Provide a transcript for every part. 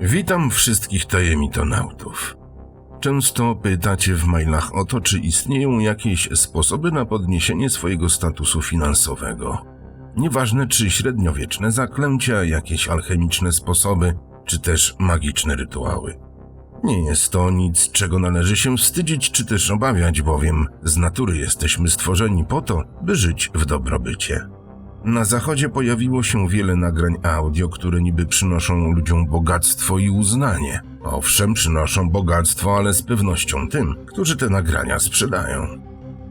Witam wszystkich tajemniconautów. Często pytacie w mailach o to, czy istnieją jakieś sposoby na podniesienie swojego statusu finansowego. Nieważne czy średniowieczne zaklęcia, jakieś alchemiczne sposoby, czy też magiczne rytuały. Nie jest to nic, czego należy się wstydzić czy też obawiać, bowiem z natury jesteśmy stworzeni po to, by żyć w dobrobycie. Na zachodzie pojawiło się wiele nagrań audio, które niby przynoszą ludziom bogactwo i uznanie. Owszem, przynoszą bogactwo, ale z pewnością tym, którzy te nagrania sprzedają.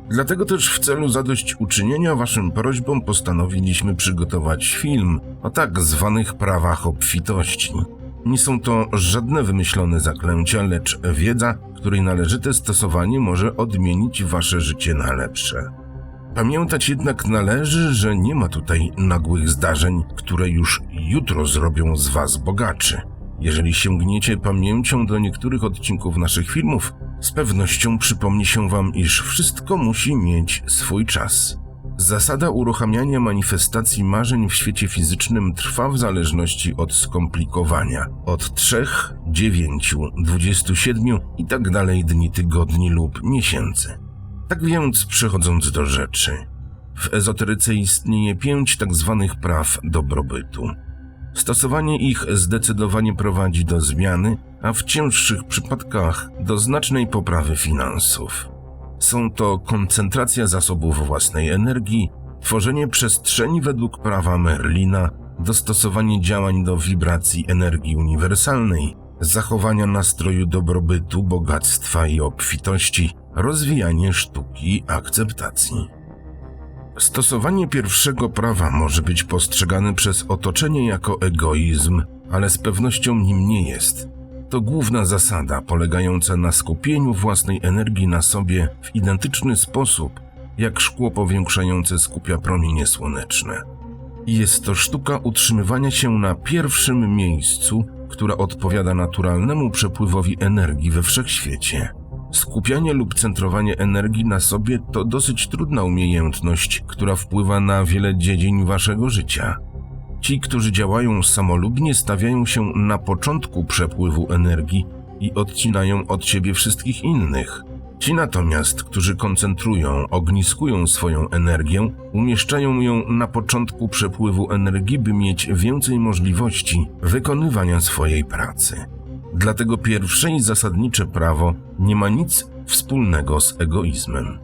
Dlatego też w celu zadośćuczynienia waszym prośbom postanowiliśmy przygotować film o tak zwanych prawach obfitości. Nie są to żadne wymyślone zaklęcia, lecz wiedza, której należyte stosowanie może odmienić wasze życie na lepsze. Pamiętać jednak należy, że nie ma tutaj nagłych zdarzeń, które już jutro zrobią z Was bogaczy. Jeżeli sięgniecie pamięcią do niektórych odcinków naszych filmów, z pewnością przypomni się Wam, iż wszystko musi mieć swój czas. Zasada uruchamiania manifestacji marzeń w świecie fizycznym trwa w zależności od skomplikowania. Od 3, 9, 27 i tak dalej dni, tygodni lub miesięcy. Tak więc, przechodząc do rzeczy, w ezoteryce istnieje pięć tak zwanych praw dobrobytu. Stosowanie ich zdecydowanie prowadzi do zmiany, a w cięższych przypadkach do znacznej poprawy finansów. Są to koncentracja zasobów własnej energii, tworzenie przestrzeni według prawa Merlina, dostosowanie działań do wibracji energii uniwersalnej, zachowania nastroju dobrobytu, bogactwa i obfitości, rozwijanie sztuki akceptacji. Stosowanie pierwszego prawa może być postrzegane przez otoczenie jako egoizm, ale z pewnością nim nie jest. To główna zasada polegająca na skupieniu własnej energii na sobie w identyczny sposób, jak szkło powiększające skupia promienie słoneczne. Jest to sztuka utrzymywania się na pierwszym miejscu, która odpowiada naturalnemu przepływowi energii we wszechświecie. Skupianie lub centrowanie energii na sobie to dosyć trudna umiejętność, która wpływa na wiele dziedzin waszego życia. Ci, którzy działają samolubnie, stawiają się na początku przepływu energii i odcinają od siebie wszystkich innych. Ci natomiast, którzy koncentrują, ogniskują swoją energię, umieszczają ją na początku przepływu energii, by mieć więcej możliwości wykonywania swojej pracy. Dlatego pierwsze i zasadnicze prawo nie ma nic wspólnego z egoizmem.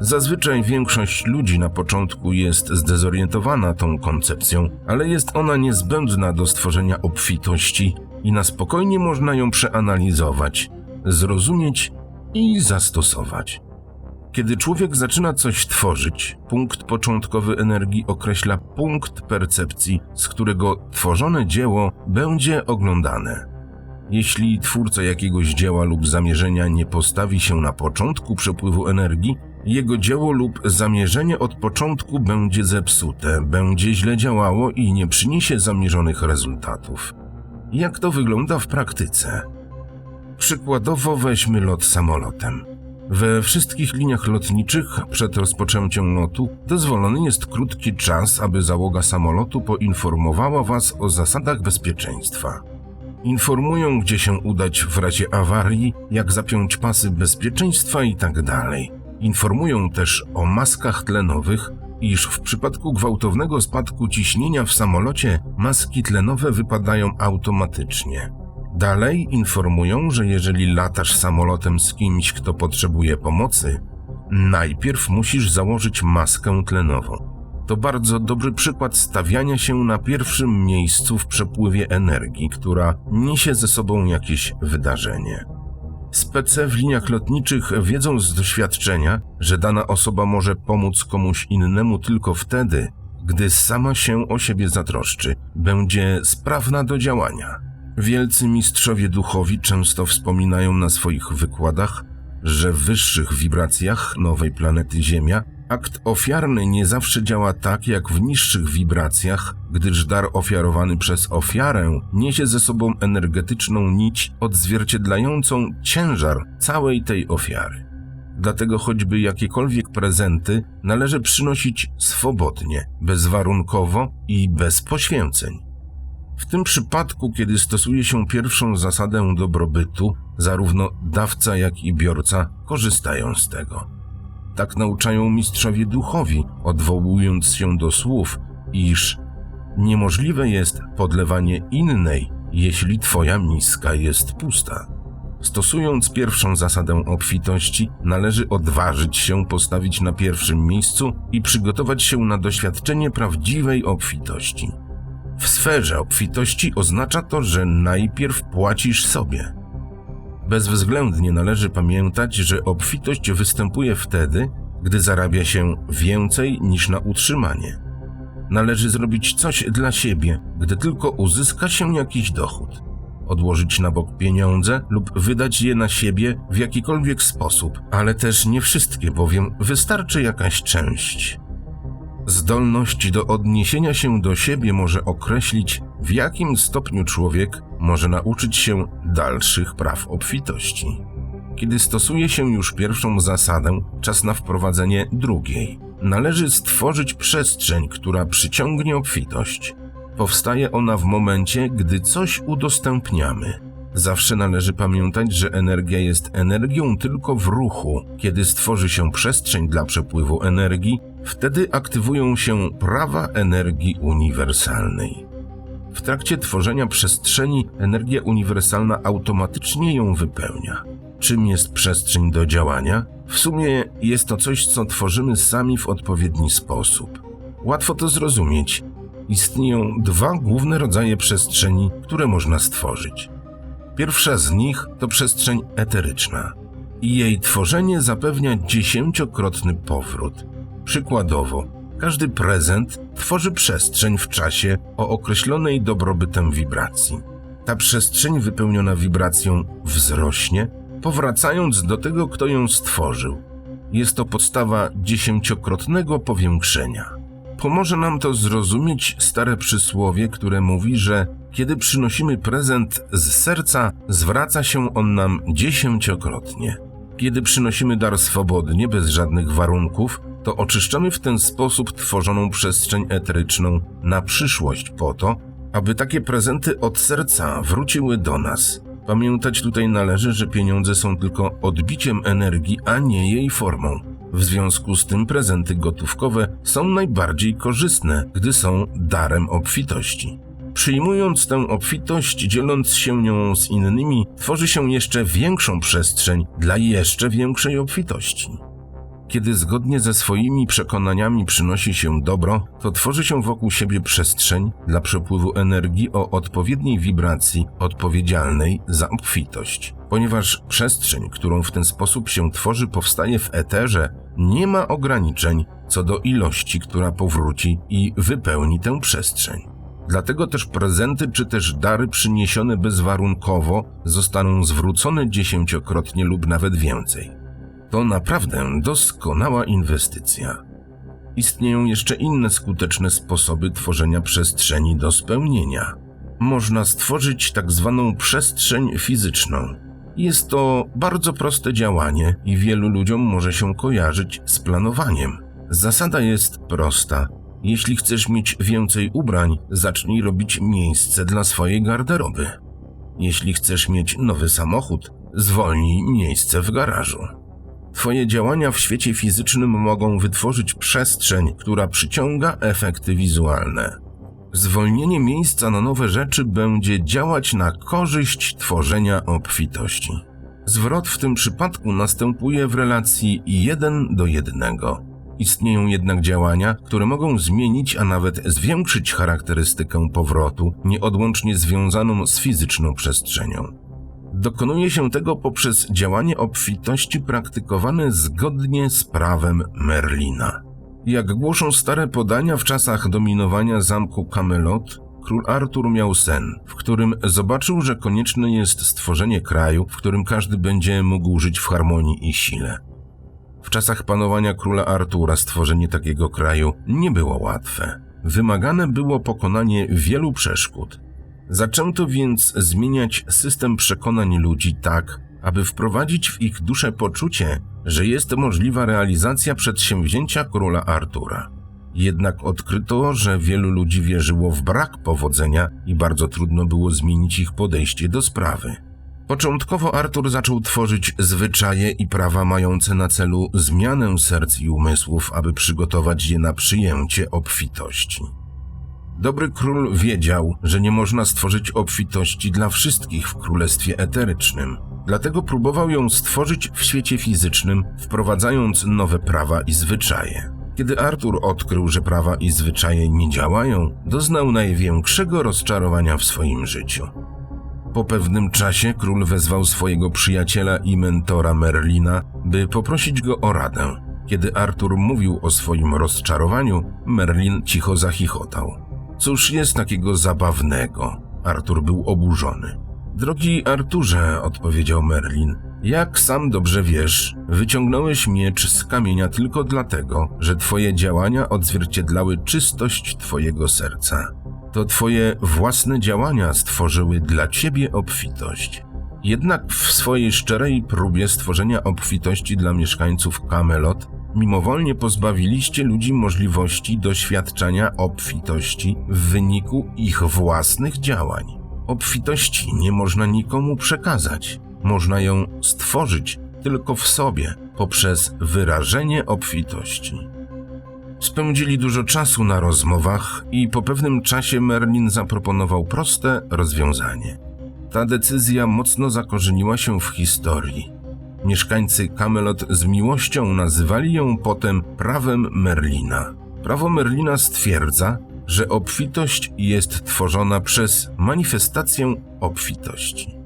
Zazwyczaj większość ludzi na początku jest zdezorientowana tą koncepcją, ale jest ona niezbędna do stworzenia obfitości i na spokojnie można ją przeanalizować, zrozumieć i zastosować. Kiedy człowiek zaczyna coś tworzyć, punkt początkowy energii określa punkt percepcji, z którego tworzone dzieło będzie oglądane. Jeśli twórca jakiegoś dzieła lub zamierzenia nie postawi się na początku przepływu energii, jego dzieło lub zamierzenie od początku będzie zepsute, będzie źle działało i nie przyniesie zamierzonych rezultatów. Jak to wygląda w praktyce? Przykładowo weźmy lot samolotem. We wszystkich liniach lotniczych przed rozpoczęciem lotu dozwolony jest krótki czas, aby załoga samolotu poinformowała Was o zasadach bezpieczeństwa. Informują, gdzie się udać w razie awarii, jak zapiąć pasy bezpieczeństwa itd. Informują też o maskach tlenowych, iż w przypadku gwałtownego spadku ciśnienia w samolocie maski tlenowe wypadają automatycznie. Dalej informują, że jeżeli latasz samolotem z kimś, kto potrzebuje pomocy, najpierw musisz założyć maskę tlenową. To bardzo dobry przykład stawiania się na pierwszym miejscu w przepływie energii, która niesie ze sobą jakieś wydarzenie. Spece w liniach lotniczych wiedzą z doświadczenia, że dana osoba może pomóc komuś innemu tylko wtedy, gdy sama się o siebie zatroszczy, będzie sprawna do działania. Wielcy mistrzowie duchowi często wspominają na swoich wykładach, że w wyższych wibracjach nowej planety Ziemia akt ofiarny nie zawsze działa tak jak w niższych wibracjach, gdyż dar ofiarowany przez ofiarę niesie ze sobą energetyczną nić odzwierciedlającą ciężar całej tej ofiary. Dlatego choćby jakiekolwiek prezenty należy przynosić swobodnie, bezwarunkowo i bez poświęceń. W tym przypadku, kiedy stosuje się pierwszą zasadę dobrobytu, zarówno dawca, jak i biorca korzystają z tego. Tak nauczają mistrzowie duchowi, odwołując się do słów, iż niemożliwe jest podlewanie innej, jeśli twoja miska jest pusta. Stosując pierwszą zasadę obfitości, należy odważyć się postawić na pierwszym miejscu i przygotować się na doświadczenie prawdziwej obfitości. W sferze obfitości oznacza to, że najpierw płacisz sobie. Bezwzględnie należy pamiętać, że obfitość występuje wtedy, gdy zarabia się więcej niż na utrzymanie. Należy zrobić coś dla siebie, gdy tylko uzyska się jakiś dochód. Odłożyć na bok pieniądze lub wydać je na siebie w jakikolwiek sposób, ale też nie wszystkie, bowiem wystarczy jakaś część. Zdolność do odniesienia się do siebie może określić, w jakim stopniu człowiek może nauczyć się dalszych praw obfitości. Kiedy stosuje się już pierwszą zasadę, czas na wprowadzenie drugiej. Należy stworzyć przestrzeń, która przyciągnie obfitość. Powstaje ona w momencie, gdy coś udostępniamy. Zawsze należy pamiętać, że energia jest energią tylko w ruchu. Kiedy stworzy się przestrzeń dla przepływu energii, wtedy aktywują się prawa energii uniwersalnej. W trakcie tworzenia przestrzeni energia uniwersalna automatycznie ją wypełnia. Czym jest przestrzeń do działania? W sumie jest to coś, co tworzymy sami w odpowiedni sposób. Łatwo to zrozumieć. Istnieją dwa główne rodzaje przestrzeni, które można stworzyć. Pierwsza z nich to przestrzeń eteryczna i jej tworzenie zapewnia dziesięciokrotny powrót. Przykładowo, każdy prezent tworzy przestrzeń w czasie o określonej dobrobytem wibracji. Ta przestrzeń wypełniona wibracją wzrośnie, powracając do tego, kto ją stworzył. Jest to podstawa dziesięciokrotnego powiększenia. Pomoże nam to zrozumieć stare przysłowie, które mówi, że kiedy przynosimy prezent z serca, zwraca się on nam dziesięciokrotnie. Kiedy przynosimy dar swobodnie, bez żadnych warunków, to oczyszczamy w ten sposób tworzoną przestrzeń eteryczną na przyszłość po to, aby takie prezenty od serca wróciły do nas. Pamiętać tutaj należy, że pieniądze są tylko odbiciem energii, a nie jej formą. W związku z tym prezenty gotówkowe są najbardziej korzystne, gdy są darem obfitości. Przyjmując tę obfitość, dzieląc się nią z innymi, tworzy się jeszcze większą przestrzeń dla jeszcze większej obfitości. Kiedy zgodnie ze swoimi przekonaniami przynosi się dobro, to tworzy się wokół siebie przestrzeń dla przepływu energii o odpowiedniej wibracji odpowiedzialnej za obfitość. Ponieważ przestrzeń, którą w ten sposób się tworzy, powstaje w eterze, nie ma ograniczeń co do ilości, która powróci i wypełni tę przestrzeń. Dlatego też prezenty czy też dary przyniesione bezwarunkowo zostaną zwrócone dziesięciokrotnie lub nawet więcej. To naprawdę doskonała inwestycja. Istnieją jeszcze inne skuteczne sposoby tworzenia przestrzeni do spełnienia. Można stworzyć tak zwaną przestrzeń fizyczną. Jest to bardzo proste działanie i wielu ludziom może się kojarzyć z planowaniem. Zasada jest prosta. Jeśli chcesz mieć więcej ubrań, zacznij robić miejsce dla swojej garderoby. Jeśli chcesz mieć nowy samochód, zwolnij miejsce w garażu. Twoje działania w świecie fizycznym mogą wytworzyć przestrzeń, która przyciąga efekty wizualne. Zwolnienie miejsca na nowe rzeczy będzie działać na korzyść tworzenia obfitości. Zwrot w tym przypadku następuje w relacji jeden do jednego. Istnieją jednak działania, które mogą zmienić, a nawet zwiększyć charakterystykę powrotu, nieodłącznie związaną z fizyczną przestrzenią. Dokonuje się tego poprzez działanie obfitości praktykowane zgodnie z prawem Merlina. Jak głoszą stare podania w czasach dominowania zamku Camelot, król Artur miał sen, w którym zobaczył, że konieczne jest stworzenie kraju, w którym każdy będzie mógł żyć w harmonii i sile. W czasach panowania króla Artura stworzenie takiego kraju nie było łatwe. Wymagane było pokonanie wielu przeszkód, Zaczęto więc zmieniać system przekonań ludzi tak, aby wprowadzić w ich duszę poczucie, że jest możliwa realizacja przedsięwzięcia króla Artura. Jednak odkryto, że wielu ludzi wierzyło w brak powodzenia i bardzo trudno było zmienić ich podejście do sprawy. Początkowo Artur zaczął tworzyć zwyczaje i prawa mające na celu zmianę serc i umysłów, aby przygotować je na przyjęcie obfitości. Dobry król wiedział, że nie można stworzyć obfitości dla wszystkich w królestwie eterycznym, dlatego próbował ją stworzyć w świecie fizycznym, wprowadzając nowe prawa i zwyczaje. Kiedy Artur odkrył, że prawa i zwyczaje nie działają, doznał największego rozczarowania w swoim życiu. Po pewnym czasie król wezwał swojego przyjaciela i mentora Merlina, by poprosić go o radę. Kiedy Artur mówił o swoim rozczarowaniu, Merlin cicho zachichotał. Cóż jest takiego zabawnego? Artur był oburzony. Drogi Arturze, odpowiedział Merlin, jak sam dobrze wiesz, wyciągnąłeś miecz z kamienia tylko dlatego, że twoje działania odzwierciedlały czystość twojego serca. To twoje własne działania stworzyły dla ciebie obfitość. Jednak w swojej szczerej próbie stworzenia obfitości dla mieszkańców Camelot mimowolnie pozbawiliście ludzi możliwości doświadczania obfitości w wyniku ich własnych działań. Obfitości nie można nikomu przekazać, można ją stworzyć tylko w sobie poprzez wyrażenie obfitości. Spędzili dużo czasu na rozmowach i po pewnym czasie Merlin zaproponował proste rozwiązanie. Ta decyzja mocno zakorzeniła się w historii. Mieszkańcy Camelot z miłością nazywali ją potem prawem Merlina. Prawo Merlina stwierdza, że obfitość jest tworzona przez manifestację obfitości.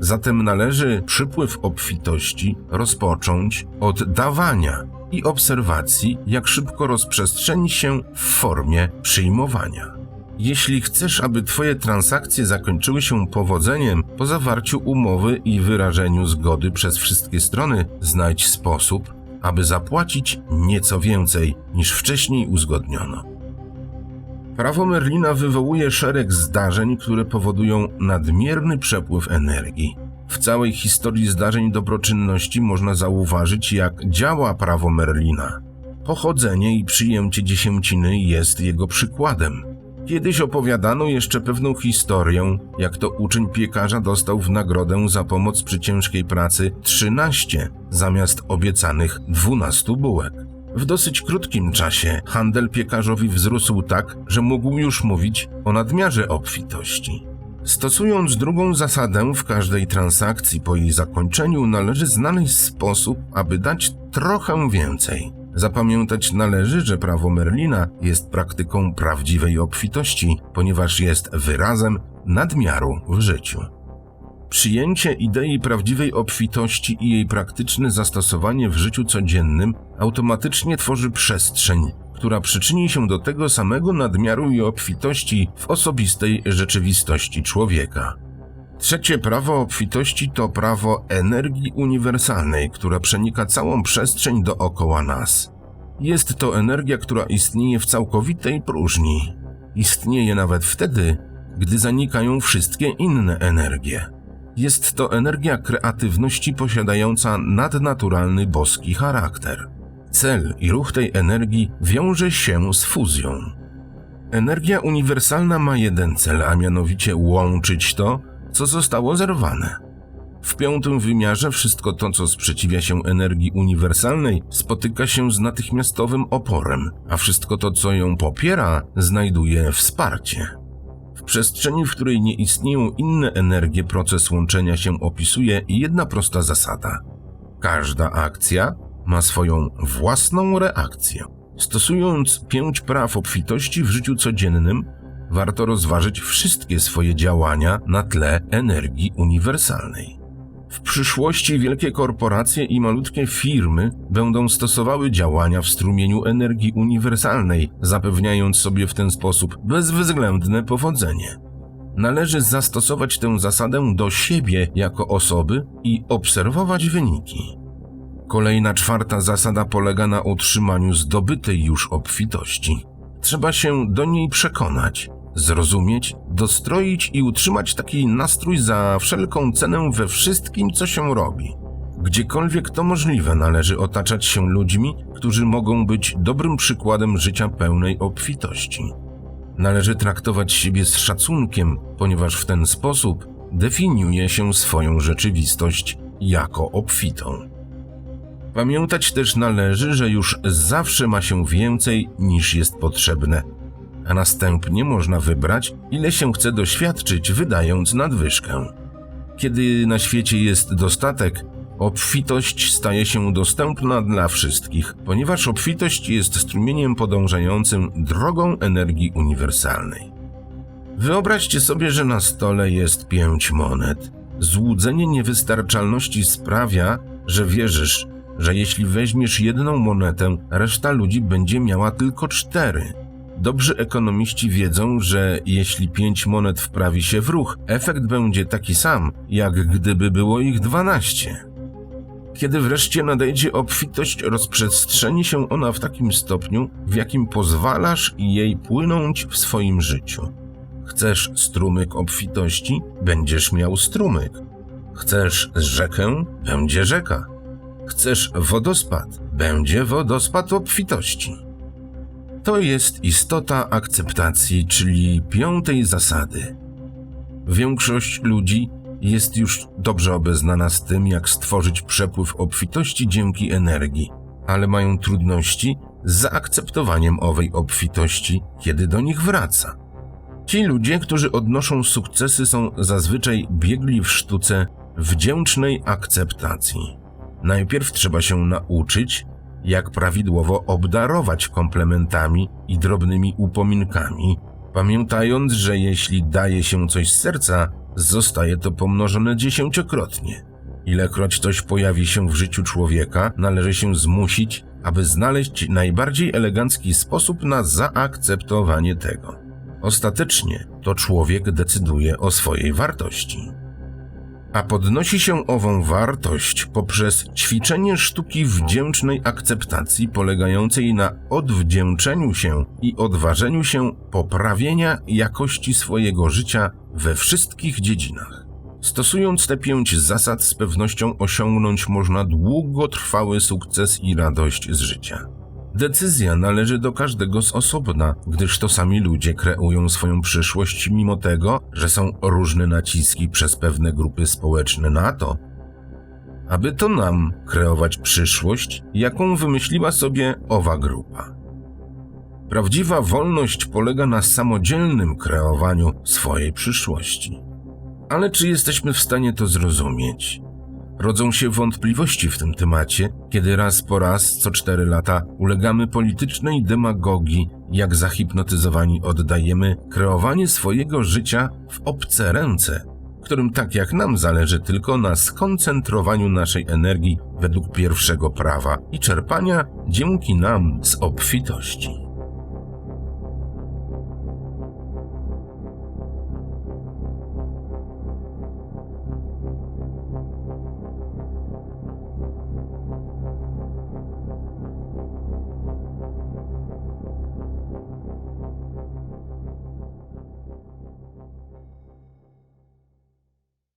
Zatem należy przypływ obfitości rozpocząć od dawania i obserwacji, jak szybko rozprzestrzeni się w formie przyjmowania. Jeśli chcesz, aby Twoje transakcje zakończyły się powodzeniem po zawarciu umowy i wyrażeniu zgody przez wszystkie strony, znajdź sposób, aby zapłacić nieco więcej niż wcześniej uzgodniono. Prawo Merlina wywołuje szereg zdarzeń, które powodują nadmierny przepływ energii. W całej historii zdarzeń dobroczynności można zauważyć, jak działa prawo Merlina. Pochodzenie i przyjęcie dziesięciny jest jego przykładem. Kiedyś opowiadano jeszcze pewną historię, jak to uczeń piekarza dostał w nagrodę za pomoc przy ciężkiej pracy 13 zamiast obiecanych 12 bułek. W dosyć krótkim czasie handel piekarzowi wzrósł tak, że mógł już mówić o nadmiarze obfitości. Stosując drugą zasadę w każdej transakcji po jej zakończeniu należy znaleźć sposób, aby dać trochę więcej. Zapamiętać należy, że prawo Merlina jest praktyką prawdziwej obfitości, ponieważ jest wyrazem nadmiaru w życiu. Przyjęcie idei prawdziwej obfitości i jej praktyczne zastosowanie w życiu codziennym automatycznie tworzy przestrzeń, która przyczyni się do tego samego nadmiaru i obfitości w osobistej rzeczywistości człowieka. Trzecie prawo obfitości to prawo energii uniwersalnej, która przenika całą przestrzeń dookoła nas. Jest to energia, która istnieje w całkowitej próżni. Istnieje nawet wtedy, gdy zanikają wszystkie inne energie. Jest to energia kreatywności posiadająca nadnaturalny boski charakter. Cel i ruch tej energii wiąże się z fuzją. Energia uniwersalna ma jeden cel, a mianowicie łączyć to, co zostało zerwane. W piątym wymiarze wszystko to, co sprzeciwia się energii uniwersalnej, spotyka się z natychmiastowym oporem, a wszystko to, co ją popiera, znajduje wsparcie. W przestrzeni, w której nie istnieją inne energie, proces łączenia się opisuje jedna prosta zasada. Każda akcja ma swoją własną reakcję. Stosując pięć praw obfitości w życiu codziennym, warto rozważyć wszystkie swoje działania na tle energii uniwersalnej. W przyszłości wielkie korporacje i malutkie firmy będą stosowały działania w strumieniu energii uniwersalnej, zapewniając sobie w ten sposób bezwzględne powodzenie. Należy zastosować tę zasadę do siebie jako osoby i obserwować wyniki. Kolejna czwarta zasada polega na utrzymaniu zdobytej już obfitości. Trzeba się do niej przekonać. Zrozumieć, dostroić i utrzymać taki nastrój za wszelką cenę we wszystkim, co się robi. Gdziekolwiek to możliwe, należy otaczać się ludźmi, którzy mogą być dobrym przykładem życia pełnej obfitości. Należy traktować siebie z szacunkiem, ponieważ w ten sposób definiuje się swoją rzeczywistość jako obfitą. Pamiętać też należy, że już zawsze ma się więcej niż jest potrzebne, a następnie można wybrać, ile się chce doświadczyć, wydając nadwyżkę. Kiedy na świecie jest dostatek, obfitość staje się dostępna dla wszystkich, ponieważ obfitość jest strumieniem podążającym drogą energii uniwersalnej. Wyobraźcie sobie, że na stole jest pięć monet. Złudzenie niewystarczalności sprawia, że wierzysz, że jeśli weźmiesz jedną monetę, reszta ludzi będzie miała tylko cztery. Dobrzy ekonomiści wiedzą, że jeśli pięć monet wprawi się w ruch, efekt będzie taki sam, jak gdyby było ich dwanaście. Kiedy wreszcie nadejdzie obfitość, rozprzestrzeni się ona w takim stopniu, w jakim pozwalasz jej płynąć w swoim życiu. Chcesz strumyk obfitości? Będziesz miał strumyk. Chcesz rzekę? Będzie rzeka. Chcesz wodospad? Będzie wodospad obfitości. To jest istota akceptacji, czyli piątej zasady. Większość ludzi jest już dobrze obeznana z tym, jak stworzyć przepływ obfitości dzięki energii, ale mają trudności z zaakceptowaniem owej obfitości, kiedy do nich wraca. Ci ludzie, którzy odnoszą sukcesy, są zazwyczaj biegli w sztuce wdzięcznej akceptacji. Najpierw trzeba się nauczyć, jak prawidłowo obdarować komplementami i drobnymi upominkami, pamiętając, że jeśli daje się coś z serca, zostaje to pomnożone dziesięciokrotnie. Ilekroć coś pojawi się w życiu człowieka, należy się zmusić, aby znaleźć najbardziej elegancki sposób na zaakceptowanie tego. Ostatecznie to człowiek decyduje o swojej wartości. A podnosi się ową wartość poprzez ćwiczenie sztuki wdzięcznej akceptacji polegającej na odwdzięczeniu się i odważeniu się poprawienia jakości swojego życia we wszystkich dziedzinach. Stosując te pięć zasad, z pewnością osiągnąć można długotrwały sukces i radość z życia. Decyzja należy do każdego z osobna, gdyż to sami ludzie kreują swoją przyszłość, mimo tego, że są różne naciski przez pewne grupy społeczne na to, aby to nam kreować przyszłość, jaką wymyśliła sobie owa grupa. Prawdziwa wolność polega na samodzielnym kreowaniu swojej przyszłości. Ale czy jesteśmy w stanie to zrozumieć? Rodzą się wątpliwości w tym temacie, kiedy raz po raz, co cztery lata, ulegamy politycznej demagogii, jak zahipnotyzowani oddajemy kreowanie swojego życia w obce ręce, którym tak jak nam zależy tylko na skoncentrowaniu naszej energii według pierwszego prawa i czerpania dzięki nam z obfitości.